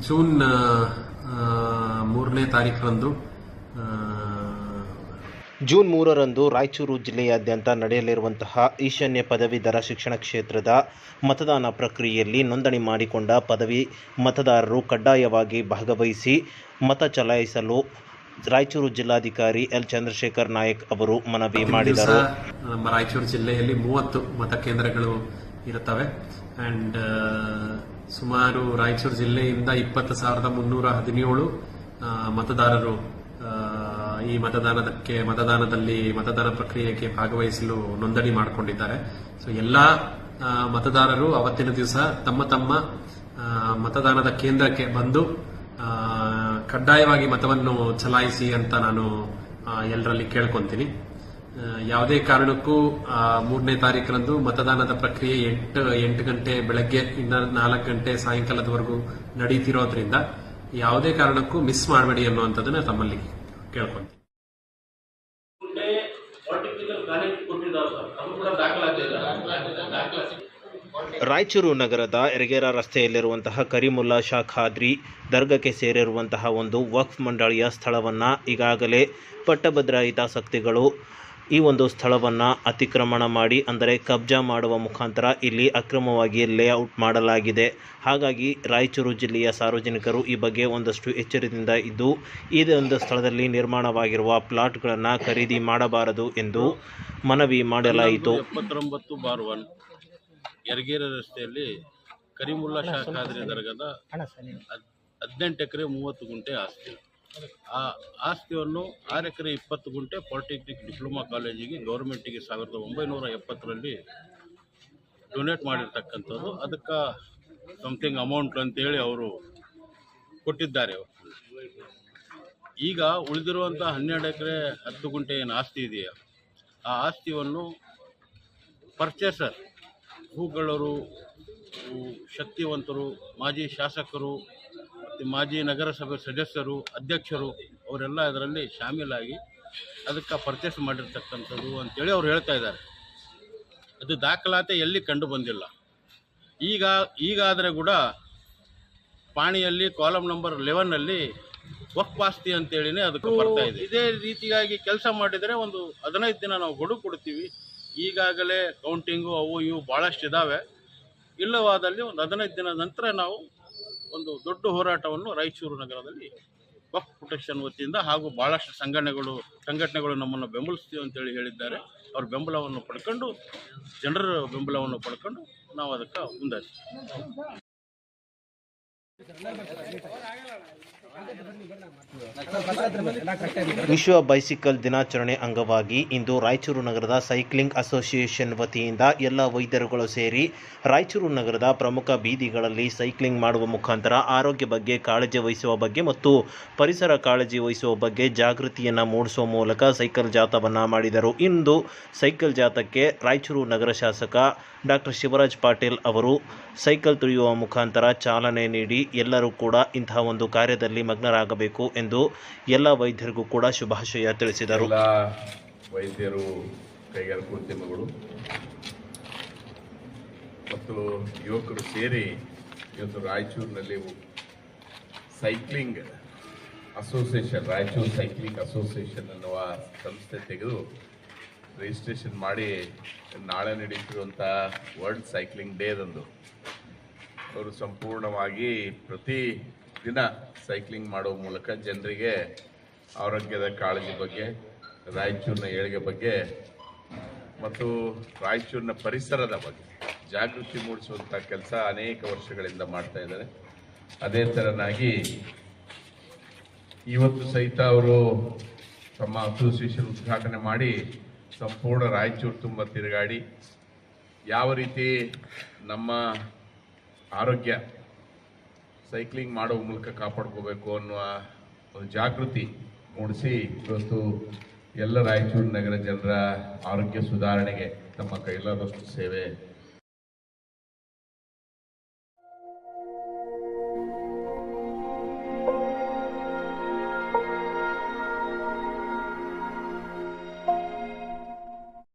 June ಮೂರನೇ ತಾರೀಕರಂದು June ಮೂರರಂದು ರಾಯಚೂರು ಜಿಲ್ಲೆಯಾದ್ಯಂತ ನಡೆಯಲಿರುವಂತಹ ಈಶಾನ್ಯ ಪದವೀಧರ ಶಿಕ್ಷಣ ಕ್ಷೇತ್ರದ ಮತದಾನ ಪ್ರಕ್ರಿಯೆಯಲ್ಲಿ ನೋಂದಣಿ ಮಾಡಿಕೊಂಡ ಪದವಿ ಮತದಾರರು ಕಡ್ಡಾಯವಾಗಿ ಭಾಗವಹಿಸಿ ಮತ ಚಲಾಯಿಸಲು ರಾಯಚೂರು ಜಿಲ್ಲಾಧಿಕಾರಿ ಎಲ್. ಚಂದ್ರಶೇಖರ್ ನಾಯಕ್ ಅವರು ಮನವಿ ಮಾಡಿದರು. ನಮ್ಮ ರಾಯಚೂರು ಜಿಲ್ಲೆಯಲ್ಲಿ ಮೂವತ್ತು ಮತಕೇಂದ್ರಗಳು ಇರುತ್ತವೆ. ಅಂಡ್ ಸುಮಾರು ರಾಯಚೂರು ಜಿಲ್ಲೆಯಿಂದ ಇಪ್ಪತ್ತು ಸಾವಿರದ ಮುನ್ನೂರ ಹದಿನೇಳು ಮತದಾರರು ಈ ಮತದಾನದಕ್ಕೆ, ಮತದಾನದಲ್ಲಿ ಮತದಾನ ಪ್ರಕ್ರಿಯೆಗೆ ಭಾಗವಹಿಸಲು ನೋಂದಣಿ ಮಾಡಿಕೊಂಡಿದ್ದಾರೆ. ಸೊ ಎಲ್ಲಾ ಮತದಾರರು ಅವತ್ತಿನ ದಿವಸ ತಮ್ಮ ತಮ್ಮ ಮತದಾನದ ಕೇಂದ್ರಕ್ಕೆ ಬಂದು ಕಡ್ಡಾಯವಾಗಿ ಮತವನ್ನು ಚಲಾಯಿಸಿ ಅಂತ ನಾನು ಎಲ್ಲರಲ್ಲಿ ಕೇಳ್ಕೊಂತೀನಿ. ಯಾವುದೇ ಕಾರಣಕ್ಕೂ ಆ, ಮೂರನೇ ತಾರೀಕರಂದು ಮತದಾನದ ಪ್ರಕ್ರಿಯೆ ಎಂಟು ಎಂಟು ಗಂಟೆ ಬೆಳಗ್ಗೆ ಇನ್ನ ನಾಲ್ಕು ಗಂಟೆ ಸಾಯಂಕಾಲದವರೆಗೂ ನಡೀತಿರೋದ್ರಿಂದ ಯಾವುದೇ ಕಾರಣಕ್ಕೂ ಮಿಸ್ ಮಾಡಬೇಡಿ ಅನ್ನುವಂಥದ್ದನ್ನ ತಮ್ಮಲ್ಲಿ ಕೇಳ್ಕೊಂತೀನಿ ರಾಯಚೂರು ನಗರದ ಎರಗೇರ ರಸ್ತೆಯಲ್ಲಿರುವಂತಹ ಕರಿಮುಲ್ಲಾ ಶಾ ಖಾದ್ರಿ ದರ್ಗಕ್ಕೆ ಸೇರಿರುವಂತಹ ಒಂದು ವಕ್ಫ್ ಮಂಡಳಿಯ ಸ್ಥಳವನ್ನು ಈಗಾಗಲೇ ಪಟ್ಟಭದ್ರ ಹಿತಾಸಕ್ತಿಗಳು ಈ ಒಂದು ಸ್ಥಳವನ್ನು ಅತಿಕ್ರಮಣ ಮಾಡಿ ಅಂದರೆ ಕಬ್ಜಾ ಮಾಡುವ ಮುಖಾಂತರ ಇಲ್ಲಿ ಅಕ್ರಮವಾಗಿ ಲೇಔಟ್ ಮಾಡಲಾಗಿದೆ. ಹಾಗಾಗಿ ರಾಯಚೂರು ಜಿಲ್ಲೆಯ ಸಾರ್ವಜನಿಕರು ಈ ಬಗ್ಗೆ ಒಂದಷ್ಟು ಎಚ್ಚರದಿಂದ ಇದ್ದು ಈ ಒಂದು ಸ್ಥಳದಲ್ಲಿ ನಿರ್ಮಾಣವಾಗಿರುವ ಪ್ಲಾಟ್ಗಳನ್ನು ಖರೀದಿ ಮಾಡಬಾರದು ಎಂದು ಮನವಿ ಮಾಡಲಾಯಿತು. ಎಪ್ಪತ್ತೊಂಬತ್ತು ಬಾರ್ ಒನ್ ಯರಗೇರ ರಸ್ತೆಯಲ್ಲಿ ಕರಿಮುಲ್ಲಾ ಶಾಖಾದ್ರಿ ದರ್ಗದ ಹದಿನೆಂಟು ಎಕರೆ ಮೂವತ್ತು ಗುಂಟೆ ಆಸ್ತಿ. ಆ ಆಸ್ತಿಯನ್ನು ಆರು ಎಕರೆ ಇಪ್ಪತ್ತು ಗುಂಟೆ ಪಾಲಿಟೆಕ್ನಿಕ್ ಡಿಪ್ಲೊಮಾ ಕಾಲೇಜಿಗೆ ಗೌರ್ಮೆಂಟಿಗೆ ಸಾವಿರದ ಒಂಬೈನೂರ ಎಪ್ಪತ್ತರಲ್ಲಿ ಡೊನೇಟ್ ಮಾಡಿರ್ತಕ್ಕಂಥದ್ದು. ಅದಕ್ಕೆ ಸಮಥಿಂಗ್ ಅಮೌಂಟ್ ಅಂತೇಳಿ ಅವರು ಕೊಟ್ಟಿದ್ದಾರೆ. ಈಗ ಉಳಿದಿರುವಂಥ ಹನ್ನೆರಡು ಎಕರೆ ಹತ್ತು ಗುಂಟೆ ಏನು ಆಸ್ತಿ ಇದೆಯಾ? ಆ ಆಸ್ತಿಯನ್ನು ಪರ್ಚೇಸರ್ ಹೂಗಳರು ಶಕ್ತಿವಂತರು, ಮಾಜಿ ಶಾಸಕರು ಮಾಜಿ ನಗರಸಭೆ ಸದಸ್ಯರು ಅಧ್ಯಕ್ಷರು ಅವರೆಲ್ಲ ಅದರಲ್ಲಿ ಶಾಮೀಲಾಗಿ ಅದಕ್ಕೆ ಪರ್ಚೇಸ್ ಮಾಡಿರ್ತಕ್ಕಂಥದ್ದು ಅಂತೇಳಿ ಅವ್ರು ಹೇಳ್ತಾ ಇದ್ದಾರೆ. ಅದು ದಾಖಲಾತಿ ಎಲ್ಲಿ ಕಂಡು ಬಂದಿಲ್ಲ. ಈಗ ಈಗಾದರೆ ಕೂಡ ಪಾಣಿಯಲ್ಲಿ ಕಾಲಮ್ ನಂಬರ್ ಲೆವೆನ್ನಲ್ಲಿ ವಕ್ಫ್ ಆಸ್ತಿ ಅಂತೇಳಿನೇ ಅದಕ್ಕೆ ಬರ್ತಾ ಇದೆ. ಇದೇ ರೀತಿಯಾಗಿ ಕೆಲಸ ಮಾಡಿದರೆ ಒಂದು ಹದಿನೈದು ದಿನ ನಾವು ಗಡುವು ಕೊಡ್ತೀವಿ ಈಗಾಗಲೇ ಕೌಂಟಿಂಗು ಅವು ಇವು ಭಾಳಷ್ಟು ಇದ್ದಾವೆ ಇಲ್ಲವಾದಲ್ಲಿ ಒಂದು ಹದಿನೈದು ದಿನದ ನಂತರ ನಾವು ಒಂದು ದೊಡ್ಡ ಹೋರಾಟವನ್ನು ರಾಯಚೂರು ನಗರದಲ್ಲಿ ವಕ್ಫ್ ಪ್ರೊಟೆಕ್ಷನ್ ವತಿಯಿಂದ ಹಾಗೂ ಭಾಳಷ್ಟು ಸಂಘಟನೆಗಳು ಸಂಘಟನೆಗಳು ನಮ್ಮನ್ನು ಬೆಂಬಲಿಸ್ತೀವಿ ಅಂತೇಳಿ ಹೇಳಿದ್ದಾರೆ. ಅವ್ರ ಬೆಂಬಲವನ್ನು ಪಡ್ಕೊಂಡು ಜನರ ಬೆಂಬಲವನ್ನು ಪಡ್ಕೊಂಡು ನಾವು ಅದಕ್ಕೆ ಮುಂದೆ ವಿಶ್ವ ಬೈಸಿಕಲ್ ದಿನಾಚರಣೆ ಅಂಗವಾಗಿ ಇಂದು ರಾಯಚೂರು ನಗರದ ಸೈಕ್ಲಿಂಗ್ ಅಸೋಸಿಯೇಷನ್ ವತಿಯಿಂದ ಎಲ್ಲ ವೈದ್ಯರುಗಳು ಸೇರಿ ರಾಯಚೂರು ನಗರದ ಪ್ರಮುಖ ಬೀದಿಗಳಲ್ಲಿ ಸೈಕ್ಲಿಂಗ್ ಮಾಡುವ ಮುಖಾಂತರ ಆರೋಗ್ಯ ಬಗ್ಗೆ ಕಾಳಜಿ ವಹಿಸುವ ಬಗ್ಗೆ ಮತ್ತು ಪರಿಸರ ಕಾಳಜಿ ವಹಿಸುವ ಬಗ್ಗೆ ಜಾಗೃತಿಯನ್ನು ಮೂಡಿಸುವ ಮೂಲಕ ಸೈಕಲ್ ಜಾಥವನ್ನು ಮಾಡಿದರು. ಇಂದು ಸೈಕಲ್ ಜಾಥಕ್ಕೆ ರಾಯಚೂರು ನಗರ ಶಾಸಕ ಡಾಕ್ಟರ್ ಶಿವರಾಜ್ ಪಾಟೀಲ್ ಅವರು ಸೈಕಲ್ ತುಳಿಯುವ ಮುಖಾಂತರ ಚಾಲನೆ ನೀಡಿ ಎಲ್ಲರೂ ಕೂಡ ಇಂತಹ ಒಂದು ಕಾರ್ಯದಲ್ಲಿ ಮಗ್ನರಾಗಬೇಕು ಎಂದು ಎಲ್ಲ ವೈದ್ಯರಿಗೂ ಕೂಡ ಶುಭಾಶಯ ತಿಳಿಸಿದರು. ವೈದ್ಯರು ಕೈಗಾರಿಕೋದ್ಯಮಿಗಳು ಮತ್ತು ಯುವಕರು ಸೇರಿ ಇವತ್ತು ರಾಯಚೂರಿನಲ್ಲಿ cycling association, Raichur cycling association ಅನ್ನುವ ಸಂಸ್ಥೆ ತೆಗೆದು ರಿಜಿಸ್ಟ್ರೇಷನ್ ಮಾಡಿ ನಾಳೆ ನಡೀತಿರುವಂಥ ವರ್ಲ್ಡ್ ಸೈಕ್ಲಿಂಗ್ ಡೇದಂದು ಅವರು ಸಂಪೂರ್ಣವಾಗಿ ಪ್ರತಿ ದಿನ ಸೈಕ್ಲಿಂಗ್ ಮಾಡುವ ಮೂಲಕ ಜನರಿಗೆ ಆರೋಗ್ಯದ ಕಾಳಜಿ ಬಗ್ಗೆ, ರಾಯಚೂರಿನ ಏಳಿಗೆ ಬಗ್ಗೆ ಮತ್ತು ರಾಯಚೂರಿನ ಪರಿಸರದ ಬಗ್ಗೆ ಜಾಗೃತಿ ಮೂಡಿಸುವಂಥ ಕೆಲಸ ಅನೇಕ ವರ್ಷಗಳಿಂದ ಮಾಡ್ತಾ ಇದ್ದಾರೆ. ಅದೇ ಥರನಾಗಿ ಇವತ್ತು ಸಹಿತ ಅವರು ತಮ್ಮ ಅಸೋಸಿಯೇಷನ್ ಉದ್ಘಾಟನೆ ಮಾಡಿ ಸಂಪೂರ್ಣ ರಾಯಚೂರು ತುಂಬ ತಿರುಗಾಡಿ, ಯಾವ ರೀತಿ ನಮ್ಮ ಆರೋಗ್ಯ ಸೈಕ್ಲಿಂಗ್ ಮಾಡೋ ಮೂಲಕ ಕಾಪಾಡ್ಕೋಬೇಕು ಅನ್ನುವ ಒಂದು ಜಾಗೃತಿ ಮೂಡಿಸಿ ಇವತ್ತು ಎಲ್ಲ ರಾಯಚೂರು ನಗರ ಜನರ ಆರೋಗ್ಯ ಸುಧಾರಣೆಗೆ ತಮ್ಮ ಕೈಲಾದಷ್ಟು ಸೇವೆ